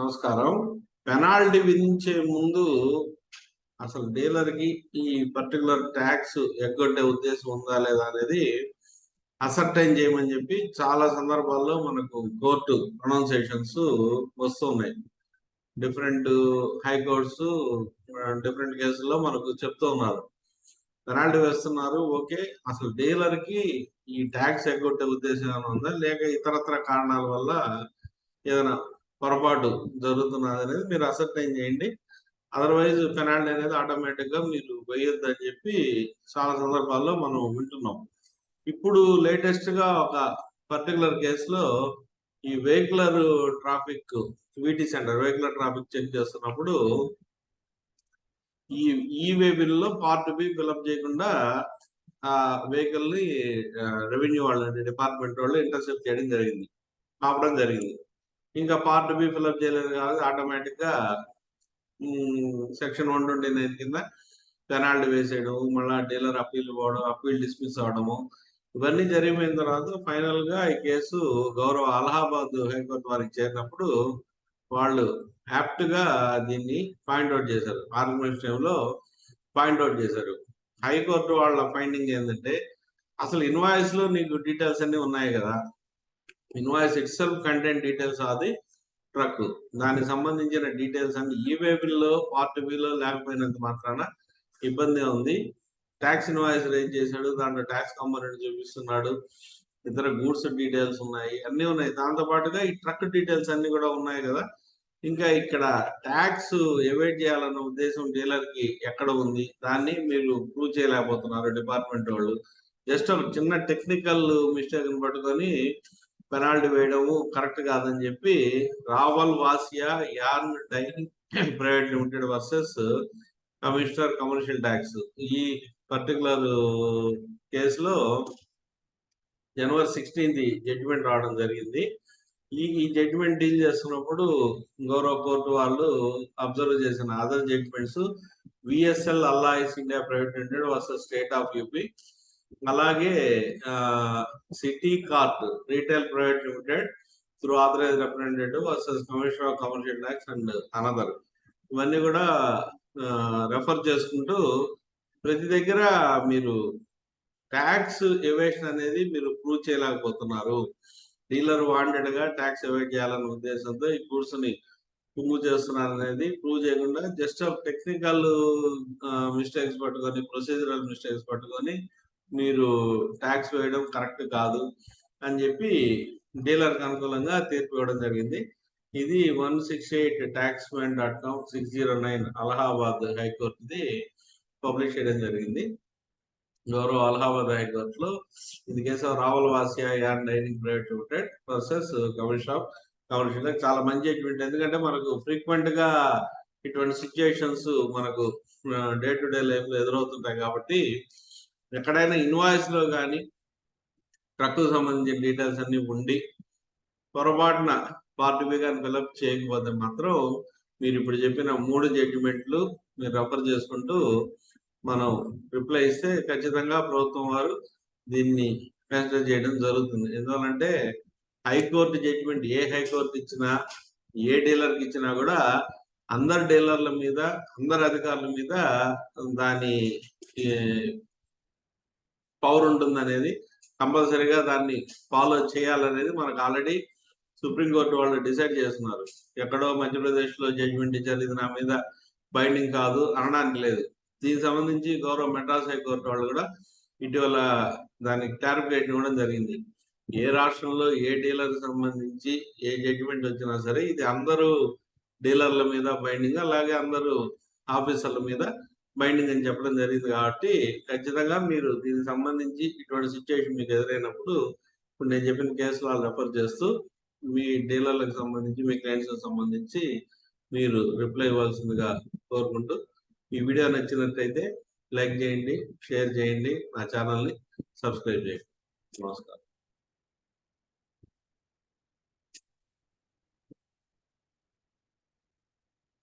నమస్కారం. పెనాల్టీ విధించే ముందు అసలు డీలర్కి ఈ పర్టికులర్ ట్యాక్స్ ఎగ్గొట్టే ఉద్దేశం ఉందా లేదా అనేది అసర్టైన్ చేయమని చెప్పి చాలా సందర్భాల్లో మనకు కోర్టు ప్రొనౌన్సియేషన్స్ వస్తున్నాయి. డిఫరెంట్ హైకోర్ట్స్ డిఫరెంట్ కేసుల్లో మనకు చెప్తూ ఉన్నారు. పెనాల్టీ వేస్తున్నారు ఓకే. అసలు డీలర్కి ఈ ట్యాక్స్ ఎగ్గొట్టే ఉద్దేశం ఏమైనా ఉందా? లేక ఇతరత్ర కారణాల వల్ల ఏదైనా పొరపాటు జరుగుతున్నది అనేది మీరు అసర్టైన్ చేయండి. అదర్వైజ్ పెనాల్టీ అనేది ఆటోమేటిక్గా మీరు వేయొద్దు అని చెప్పి చాలా సందర్భాల్లో మనం వింటున్నాం. ఇప్పుడు లేటెస్ట్గా ఒక పర్టికులర్ కేసులో ఈ vehicular traffic VT centre vehicular traffic check చేస్తున్నప్పుడు ఈ ఈ వే బిల్లో పార్ట్ బి ఫిల్అప్ చేయకుండా ఆ వెహికల్ని రెవెన్యూ వాళ్ళు డిపార్ట్మెంట్ వాళ్ళు ఇంటర్సెప్ట్ చేయడం జరిగింది. ఆపడం జరిగింది. ఇంకా పార్ట్ బి ఫిల్అప్ చేయలేదు కాబట్టి ఆటోమేటిక్గా సెక్షన్ వన్ ట్వంటీ నైన్ కింద పెనాల్టీ వేసేయడం మళ్ళా డీలర్ అప్పీల్ పోవడం అప్పీల్ డిస్మిస్ అవడము ఇవన్నీ జరిగిపోయిన తర్వాత ఫైనల్గా ఈ కేసు గౌరవ అలహాబాద్ హైకోర్టు వారికి చేరినప్పుడు వాళ్ళు యాప్ట్గా దీన్ని పాయింట్అవుట్ చేశారు. ఆర్గ్యుమెంట్లో పాయింట్అవుట్ చేశారు. హైకోర్టు వాళ్ళ ఫైండింగ్ ఏంటంటే అసలు ఇన్వాయిస్లో నీకు డీటెయిల్స్ అన్ని ఉన్నాయి కదా invoice it self content details అది ట్రక్. దానికి సంబంధించిన డీటెయిల్స్ అన్ని ఈ వేబిల్లో పార్ట్ బిలో లేకపోయినంత మాత్రాన ఇబ్బంది ఉంది. ట్యాక్స్ ఇన్వాయిస్ రేజ్ చేశాడు దాంట్లో ట్యాక్స్ కంపోనెంట్ చూపిస్తున్నాడు ఇతర గూడ్స్ డీటెయిల్స్ ఉన్నాయి అన్ని ఉన్నాయి. దాంతో పాటుగా ఈ ట్రక్ డీటెయిల్స్ అన్ని కూడా ఉన్నాయి కదా. ఇంకా ఇక్కడ ట్యాక్స్ ఎవేట్ చేయాలన్న ఉద్దేశం డీలర్కి ఎక్కడ ఉంది? దాన్ని మీరు ప్రూవ్ చేయలేకపోతున్నారు డిపార్ట్మెంట్ వాళ్ళు. జస్ట్ ఒక చిన్న టెక్నికల్ మిస్టేక్ పట్టుకొని పెనాల్టీ వేయడము కరెక్ట్ కాదని చెప్పి Rawal Wasia yarn dyeing private limited versus commissioner commercial tax. ఈ పర్టికులర్ కేసులో జనవరి సిక్స్టీన్త్ జడ్జిమెంట్ రావడం జరిగింది. ఈ ఈ జడ్జిమెంట్ డీల్ చేస్తున్నప్పుడు గౌరవ కోర్టు వాళ్ళు అబ్జర్వ్ చేసిన other judgments VSL alloys India private limited versus state of UP అలాగే city cart retail private limited through authorise representative versus commissioner of commercial tax and another. ఇవన్నీ కూడా రెఫర్ చేసుకుంటూ ప్రతి దగ్గర మీరు ట్యాక్స్ ఎవేషన్ అనేది మీరు ప్రూవ్ చేయలేకపోతున్నారు. డీలర్ వాంటెడ్గా ట్యాక్స్ ఎవేట్ చేయాలన్న ఉద్దేశంతో ఈ గూడ్స్ని పుంగు చేస్తున్నారు అనేది ప్రూవ్ చేయకుండా జస్ట్ టెక్నికల్ మిస్టేక్స్ పట్టుకొని ప్రొసీజరల్ మిస్టేక్స్ పట్టుకొని మీరు ట్యాక్స్ వేయడం కరెక్ట్ కాదు అని చెప్పి డీలర్కి అనుకూలంగా తీర్పు ఇవ్వడం జరిగింది. ఇది one six eight tax man dot com six zero nine Allahabad హైకోర్టుది publish చేయడం జరిగింది. గౌరవ అలహాబాద్ హైకోర్టులో ఇది case Rawal Wasia yarn dyeing private limited versus shop Kamal shop చాలా మంచి అటువంటి ఎందుకంటే మనకు ఫ్రీక్వెంట్గా ఇటువంటి సిచ్యుయేషన్స్ మనకు డే టు డే లైఫ్లో ఎదురవుతుంటాయి కాబట్టి ఎక్కడైనా ఇన్వాయిస్లో కానీ ట్రక్కు సంబంధించిన డీటెయిల్స్ అన్ని ఉండి పొరపాటున పార్ట్ బి కానీ ఫిలప్ చేయకపోతే మాత్రం మీరు ఇప్పుడు చెప్పిన మూడు జడ్జిమెంట్లు మీరు రెఫర్ చేసుకుంటూ మనం రిప్లై ఇస్తే ఖచ్చితంగా ప్రభుత్వం వారు దీన్ని కన్సిడర్ చేయడం జరుగుతుంది. ఎందువల్లంటే హైకోర్టు జడ్జిమెంట్ ఏ హైకోర్టు ఇచ్చినా ఏ డీలర్కి ఇచ్చినా కూడా అందరు డీలర్ల మీద అందరు అధికారుల మీద దాని పవర్ ఉంటుంది అనేది కంపల్సరీగా దాన్ని ఫాలో చేయాలనేది మనకు ఆల్రెడీ సుప్రీంకోర్టు వాళ్ళు డిసైడ్ చేస్తున్నారు. ఎక్కడో మధ్యప్రదేశ్లో జడ్జిమెంట్ ఇచ్చారు ఇది నా మీద బైండింగ్ కాదు అనడానికి లేదు. దీనికి సంబంధించి గౌరవ మెడ్రాస్ హైకోర్టు వాళ్ళు కూడా ఇటీవల దానికి క్లారిఫికేషన్ ఇవ్వడం జరిగింది. ఏ రాష్ట్రంలో ఏ డీలర్ సంబంధించి ఏ జడ్జిమెంట్ వచ్చినా సరే ఇది అందరూ డీలర్ల మీద బైండింగ్ అలాగే అందరూ ఆఫీసర్ల మీద బైండింగ్ అని చెప్పడం జరిగింది కాబట్టి ఖచ్చితంగా మీరు దీనికి సంబంధించి ఇటువంటి సిచ్యువేషన్ మీకు ఎదురైనప్పుడు ఇప్పుడు నేను చెప్పిన కేసులు వాళ్ళు రెఫర్ చేస్తూ మీ డీలర్లకు సంబంధించి మీ క్లయింట్స్కి సంబంధించి మీరు రిప్లై ఇవ్వాల్సిందిగా కోరుకుంటూ ఈ వీడియో నచ్చినట్లయితే లైక్ చేయండి షేర్ చేయండి నా ఛానల్ని సబ్స్క్రైబ్ చేయండి. నమస్కారం.